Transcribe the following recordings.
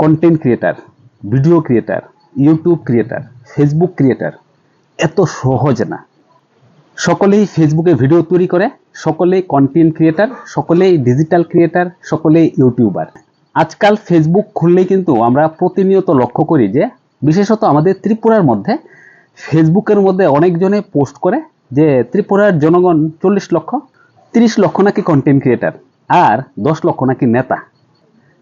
Content creator video creator YouTube creator Facebook creator এত সহজ না। সকলেই ফেসবুকে ভিডিও তৈরি করে, সকলেই কন্টেন্ট ক্রিয়েটার সকলেই ডিজিটাল ক্রিয়েটার সকলেই ইউটিউবার আজকাল ফেসবুক খুললেই কিন্তু আমরা প্রতিনিয়ত লক্ষ্য করি যে, বিশেষত আমাদের ত্রিপুরার মধ্যে ফেসবুকের মধ্যে অনেকজনে পোস্ট করে যে, ত্রিপুরার জনগণ চল্লিশ লক্ষ, তিরিশ লক্ষ নাকি কন্টেন্ট ক্রিয়েটার আর দশ লক্ষ নাকি নেতা।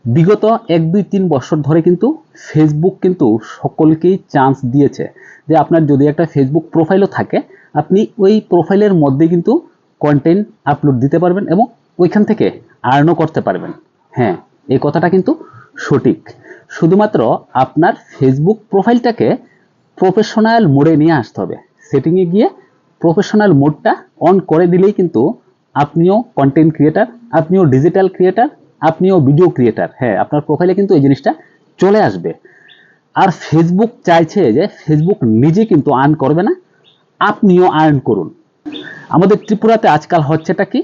বিগত এক, দুই, তিন বছর ধরে কিন্তু ফেসবুক কিন্তু সকলকেই চান্স দিয়েছে যে আপনার যদি একটা ফেসবুক প্রোফাইলও থাকে, আপনি ওই প্রোফাইলের মধ্যে কিন্তু কন্টেন্ট আপলোড দিতে পারবেন এবং ওইখান থেকে আর্নও করতে পারবেন। হ্যাঁ এই কথাটা কিন্তু সঠিক। শুধুমাত্র আপনার ফেসবুক প্রোফাইলটাকে প্রফেশনাল মোডে নিয়ে আসতে হবে। সেটিংয়ে গিয়ে প্রফেশনাল মোডটা অন করে দিলেই কিন্তু আপনিও কন্টেন্ট ক্রিয়েটার আপনিও ডিজিটাল ক্রিয়েটার আপনিও ভিডিও ক্রিয়েটার হ্যাঁ আপনার প্রোফাইলে কিন্তু এই জিনিসটা চলে আসবে। আর ফেসবুক চাইছে যে ফেসবুক নিজে কিন্তু আর্ন করবে না, আপনিও আর্ন করুন। আমাদের ত্রিপুরাতে আজকাল হচ্ছেটা কি?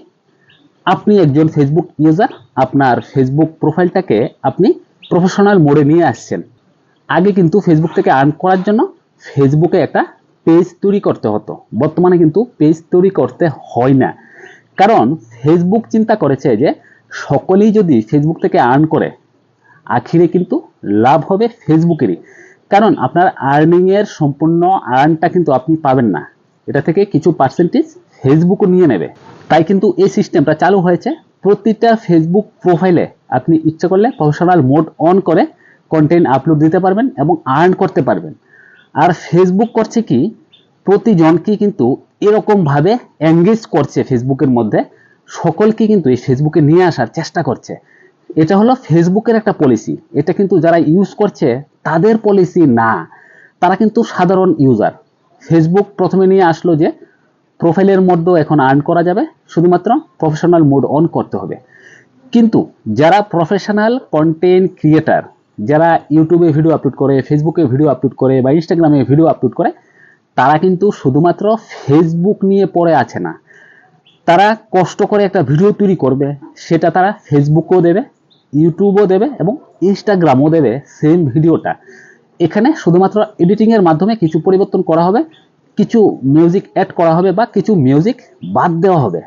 আপনি একজন ফেসবুক ইউজার আপনার ফেসবুক প্রোফাইলটাকে আপনি প্রফেশনাল মোডে নিয়ে আসছেন। আগে কিন্তু ফেসবুক থেকে আর্ন করার জন্য ফেসবুকে একটা পেজ তৈরি করতে হতো। বর্তমানে কিন্তু পেজ তৈরি করতে হয় না। কারণ ফেসবুক চিন্তা করেছে যে সকলেই যদি ফেসবুক থেকে আর্ন করে, আখিরে কিন্তু লাভ হবে ফেসবুকেরই কারণ আপনার আর্নিংয়ের সম্পূর্ণ আর্নটা কিন্তু আপনি পাবেন না। এটা থেকে কিছু পার্সেন্টেজ ফেসবুকও নিয়ে নেবে। তাই কিন্তু এই সিস্টেমটা চালু হয়েছে। প্রতিটা ফেসবুক প্রোফাইলে আপনি ইচ্ছা করলে প্রফেশনাল মোড অন করে কন্টেন্ট আপলোড দিতে পারবেন এবং আর্ন করতে পারবেন। আর ফেসবুক করছে কি প্রতিজনকে কিন্তু এরকমভাবে এঙ্গেজ করছে ফেসবুকের মধ্যে। সকলকে কিন্তু এই ফেসবুকে নিয়ে আসার চেষ্টা করছে। এটা হলো ফেসবুকের একটা পলিসি এটা কিন্তু যারা ইউজ করছে, তাদের পলিসি না। তারা কিন্তু সাধারণ ইউজার ফেসবুক প্রথমে নিয়ে আসলো যে প্রোফাইলের মধ্যেও এখন আর্ন করা যাবে, শুধুমাত্র প্রফেশনাল মোড অন করতে হবে। কিন্তু যারা প্রফেশনাল কন্টেন্ট ক্রিয়েটার যারা ইউটিউবে ভিডিও আপলোড করে ফেসবুকে ভিডিও আপলোড করে বা ইনস্টাগ্রামে ভিডিও আপলোড করে, তারা কিন্তু শুধুমাত্র ফেসবুক নিয়ে পড়ে আছে না। তারা কষ্ট করে একটা ভিডিও তৈরি করবে, সেটা তারা ফেসবুকও দেবে ইউটিউবও দেবে এবং ইনস্টাগ্রামও দেবে সেম ভিডিওটা এখানে শুধুমাত্র এডিটিংয়ের মাধ্যমে কিছু পরিবর্তন করা হবে, কিছু মিউজিক অ্যাড করা হবে বা কিছু মিউজিক বাদ দেওয়া হবে।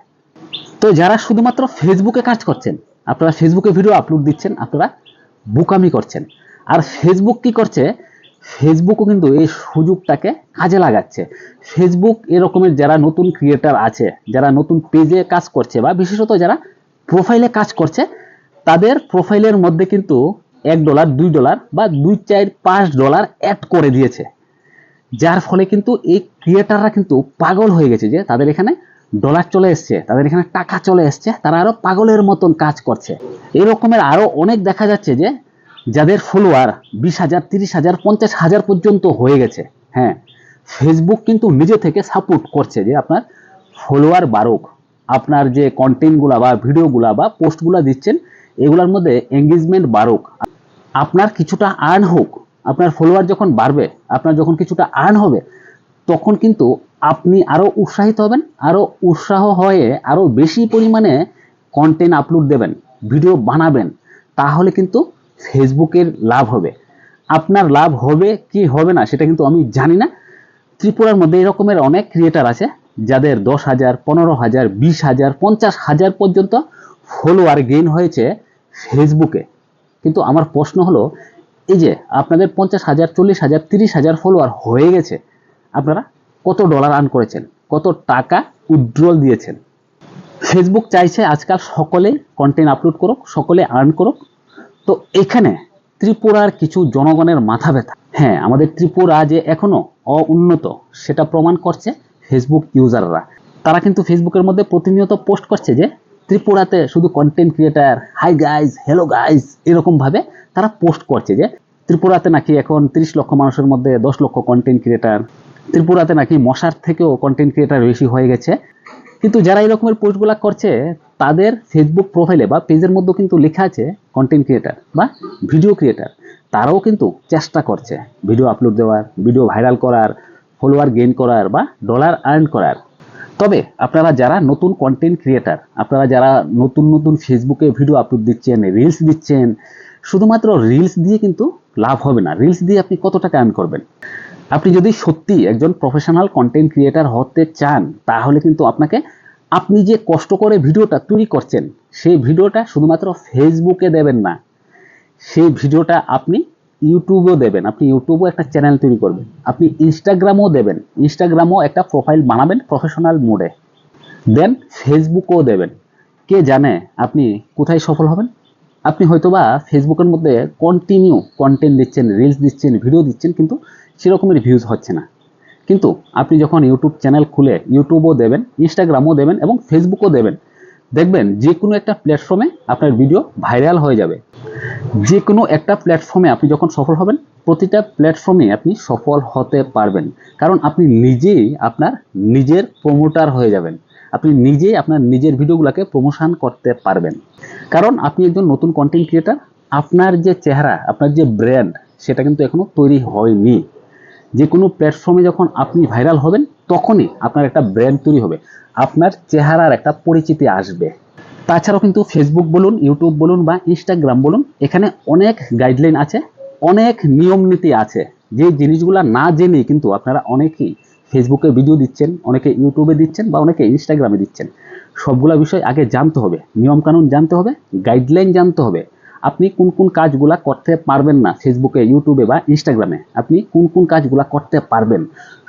তো যারা শুধুমাত্র ফেসবুকে কাজ করছেন, আপনারা ফেসবুকে ভিডিও আপলোড দিচ্ছেন, আপনারা বুকামি করছেন। আর ফেসবুক কি করছে ফেসবুকও কিন্তু এই সুযোগটাকে কাজে লাগাচ্ছে। ফেসবুক এরকমের যারা নতুন ক্রিয়েটার আছে, যারা নতুন পেজে কাজ করছে বা বিশেষত যারা প্রোফাইলে কাজ করছে, তাদের প্রোফাইলের মধ্যে কিন্তু এক ডলার দুই ডলার বা দুই, চার, পাঁচ ডলার অ্যাড করে দিয়েছে। যার ফলে কিন্তু এই ক্রিয়েটাররা কিন্তু পাগল হয়ে গেছে যে তাদের এখানে ডলার চলে এসছে, তাদের এখানে টাকা চলে এসছে, তারা আরও পাগলের মতন কাজ করছে। এরকমের আরও অনেক দেখা যাচ্ছে যে যাদের ফলোয়ার বিশ হাজার, তিরিশ হাজার, পঞ্চাশ হাজার পর্যন্ত হয়ে গেছে হ্যাঁ ফেসবুক কিন্তু নিজে থেকে সাপোর্ট করছে যে আপনার ফলোয়ার বাড়ুক। আপনার যে কন্টেন্টগুলা বা ভিডিওগুলা বা পোস্টগুলা দিচ্ছেন, এগুলোর মধ্যে এঙ্গেজমেন্ট বাড়ুক। আপনার কিছুটা আর্ন হোক, আপনার ফলোয়ার যখন বাড়বে, আপনার যখন কিছুটা আর্ন হবে, তখন কিন্তু আপনি আরও উৎসাহিত হবেন আরও উৎসাহ হয়ে আরও বেশি পরিমাণে কন্টেন্ট আপলোড দেবেন ভিডিও বানাবেন। তাহলে কিন্তু ফেসবুকের লাভ হবে। আপনার লাভ হবে কি হবে না সেটা কিন্তু আমি জানি না। ত্রিপুরার মধ্যে এরকমের অনেক ক্রিয়েটার আছে, যাদের দশ হাজার, পনেরো হাজার, বিশ হাজার, পঞ্চাশ হাজার পর্যন্ত ফলোয়ার গেইন হয়েছে ফেসবুকে কিন্তু আমার প্রশ্ন হলো, এই যে আপনাদের পঞ্চাশ হাজার, চল্লিশ হাজার, তিরিশ হাজার ফলোয়ার হয়ে গেছে, আপনারা কত ডলার আর্ন করেছেন? কত টাকা উইথড্রল দিয়েছেন? ফেসবুক চাইছে আজকাল সকলে কন্টেন্ট আপলোড করুক, সকলে আর্ন করুক তো এখানে ত্রিপুরার কিছু জনগণের মাথা ব্যথা। হ্যাঁ আমাদের ত্রিপুরা যে এখনও অউন্নত সেটা প্রমাণ করছে ফেসবুক ইউজাররা তারা কিন্তু ফেসবুকের মধ্যে প্রতিনিয়ত পোস্ট করছে যে ত্রিপুরাতে শুধু content creator hi guys hello guys এরকমভাবে তারা পোস্ট করছে যে ত্রিপুরাতে নাকি এখন তিরিশ লক্ষ মানুষের মধ্যে দশ লক্ষ কন্টেন্ট ক্রিয়েটার ত্রিপুরাতে নাকি মশার থেকেও কন্টেন্ট ক্রিয়েটার বেশি হয়ে গেছে। কিন্তু যারা এই রকমের পোস্টগুলো করছে তাদের ফেসবুক প্রোফাইলে বা পেজের মধ্যে কিন্তু লেখা আছে কন্টেন্ট ক্রিয়েটার বা ভিডিও ক্রিয়েটার তারাও কিন্তু চেষ্টা করছে ভিডিও আপলোড দেওয়ার ভিডিও ভাইরাল করার ফলোয়ার গেইন করার বা ডলার আর্ন করার। তবে আপনারা যারা নতুন কন্টেন্ট ক্রিয়েটার আপনারা যারা নতুন নতুন ফেসবুকে ভিডিও আপলোড দিচ্ছেন রিলস দিচ্ছেন, শুধুমাত্র রিলস দিয়ে কিন্তু লাভ হবে না। রিলস দিয়ে আপনি কত টাকা আর্ন করবেন? আপনি যদি সত্যি একজন প্রফেশনাল কন্টেন্ট ক্রিয়েটার হতে চান, তাহলে কিন্তু আপনাকে আপনি যে কষ্ট করে ভিডিওটা তৈরি করছেন, সেই ভিডিওটা শুধুমাত্র ফেসবুকে দেবেন না, সেই ভিডিওটা আপনি ইউটিউবেও দেবেন। আপনি ইউটিউবেও একটা চ্যানেল তৈরি করবেন, আপনি ইনস্টাগ্রামও দেবেন। ইনস্টাগ্রামও একটা প্রোফাইল বানাবেন প্রফেশনাল মোডে দেন ফেসবুকও দেবেন। কে জানে আপনি কোথায় সফল হবেন? আপনি হয়তোবা ফেসবুকের মধ্যে কন্টিনিউ কন্টেন্ট দিচ্ছেন রিলস দিচ্ছেন ভিডিও দিচ্ছেন, কিন্তু সেরকমের ভিউজ হচ্ছে না। কিন্তু আপনি যখন ইউটিউব চ্যানেল খুলে ইউটিউবও দেবেন, ইনস্টাগ্রামও দেবেন এবং ফেসবুকও দেবেন, দেখবেন যে কোনো একটা প্ল্যাটফর্মে আপনার ভিডিও ভাইরাল হয়ে যাবে। যে কোনো একটা প্ল্যাটফর্মে আপনি যখন সফল হবেন, প্রতিটা প্ল্যাটফর্মে আপনি সফল হতে পারবেন। কারণ আপনি নিজেই আপনার নিজের প্রমোটার হয়ে যাবেন। আপনি নিজেই আপনার নিজের ভিডিওগুলোকে প্রমোশন করতে পারবেন। কারণ আপনি একজন নতুন কন্টেন্ট ক্রিয়েটার আপনার যে চেহারা, আপনার যে ব্র্যান্ড সেটা কিন্তু এখনও তৈরি হয়নি। যে কোনো প্ল্যাটফর্মে যখন আপনি ভাইরাল হবেন, তখনই আপনার একটা ব্র্যান্ড তৈরি হবে। আপনার চেহারার একটা পরিচিতি আসবে। তাছাড়াও কিন্তু ফেসবুক বলুন ইউটিউব বলুন বা ইনস্টাগ্রাম বলুন, এখানে অনেক গাইডলাইন আছে, অনেক নিয়ম নীতি আছে। যে জিনিসগুলো না জেনেই কিন্তু আপনারা অনেকেই ফেসবুকে ভিডিও দিচ্ছেন, অনেকে ইউটিউবে দিচ্ছেন বা অনেকে ইনস্টাগ্রামে দিচ্ছেন। সবগুলো বিষয় আগে জানতে হবে, নিয়মকানুন জানতে হবে গাইডলাইন জানতে হবে। আপনি কোন কোন কাজগুলা করতে পারবেন না ফেসবুকে ইউটিউবে বা ইনস্টাগ্রামে আপনি কোন কোন কাজগুলা করতে পারবেন?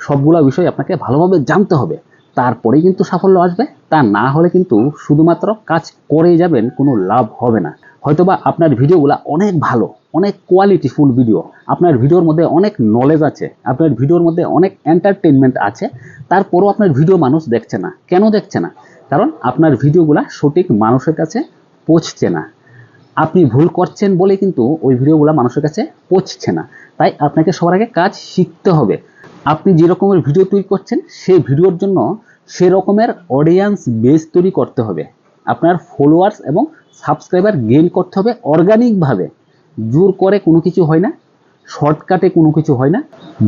সবগুলা বিষয় আপনাকে ভালোভাবে জানতে হবে। তারপরেই কিন্তু সাফল্য আসবে। তা না হলে কিন্তু শুধুমাত্র কাজ করেই যাবেন, কোনো লাভ হবে না। হয়তোবা আপনার ভিডিওগুলো অনেক ভালো, অনেক কোয়ালিটিফুল ভিডিও আপনার ভিডিওর মধ্যে অনেক নলেজ আছে, আপনার ভিডিওর মধ্যে অনেক এন্টারটেনমেন্ট আছে। তারপরও আপনার ভিডিও মানুষ দেখছে না। কেন দেখছে না? কারণ আপনার ভিডিওগুলো সঠিক মানুষের কাছে পৌঁছছে না। আপনি ভুল করছেন বলে কিন্তু ওই ভিডিওগুলো মানুষের কাছে পৌঁছছে না। তাই আপনাকে সবার আগে কাজ শিখতে হবে। আপনি যে রকমের ভিডিও তৈরি করছেন, সেই ভিডিওর জন্য সে রকমের অডিয়েন্স বেস তৈরি করতে হবে। আপনার ফলোয়ার্স এবং সাবস্ক্রাইবার গেইন করতে হবে অর্গানিকভাবে জোর করে কোনো কিছু হয় না শর্টকাটে কোনো কিছু হয় না।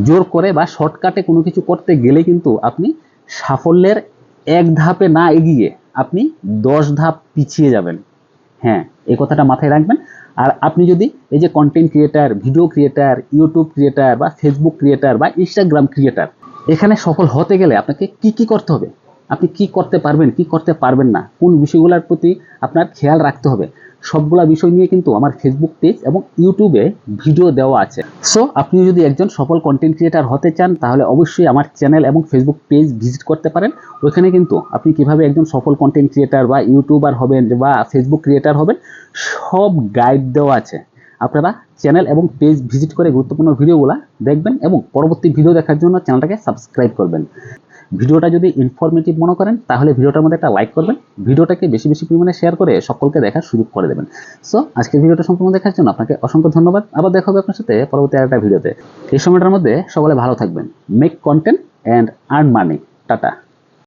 জোর করে বা শর্টকাটে কোনো কিছু করতে গেলে কিন্তু আপনি সাফল্যের এক ধাপে না এগিয়ে আপনি দশ ধাপ পিছিয়ে যাবেন। হ্যাঁ এই কথাটা মাথায় রাখবেন। আর আপনি যদি এই যে content creator video creator YouTube creator বা ফেসবুক ক্রিয়েটার বা ইনস্টাগ্রাম ক্রিয়েটার এখানে সফল হতে গেলে আপনাকে কি কি করতে হবে? আপনি কি করতে পারবেন, কি করতে পারবেন না? কোন বিষয়গুলোর প্রতি আপনার খেয়াল রাখতে হবে? সবগুলা বিষয় নিয়ে কিন্তু আমার ফেসবুক পেজ এবং ইউটিউবে ভিডিও দেওয়া আছে। সো আপনি যদি একজন সফল কন্টেন্ট ক্রিয়েটার হতে চান, তাহলে অবশ্যই আমার চ্যানেল এবং ফেসবুক পেজ ভিজিট করতে পারেন। ওইখানে কিন্তু আপনি কীভাবে একজন সফল কন্টেন্ট ক্রিয়েটার বা ইউটিউবার হবেন বা ফেসবুক ক্রিয়েটার হবেন, সব গাইড দেওয়া আছে। আপনারা চ্যানেল এবং পেজ ভিজিট করে গুরুত্বপূর্ণ ভিডিওগুলো দেখবেন এবং পরবর্তী ভিডিও দেখার জন্য চ্যানেলটাকে সাবস্ক্রাইব করবেন। ভিডিওটা যদি ইনফরমেটিভ মনে করেন, তাহলে ভিডিওটার মধ্যে একটা লাইক করবেন। ভিডিওটাকে বেশি বেশি পরিমাণে শেয়ার করে সকলকে দেখার সুযোগ করে দেবেন। সো আজকের ভিডিওটা সম্পূর্ণ দেখার জন্য আপনাকে অসংখ্য ধন্যবাদ। আবার দেখা হবে আপনার সাথে পরবর্তী আরেকটা ভিডিওতে। এই সময়টার মধ্যে সকলে ভালো থাকবেন। Make content and earn money tata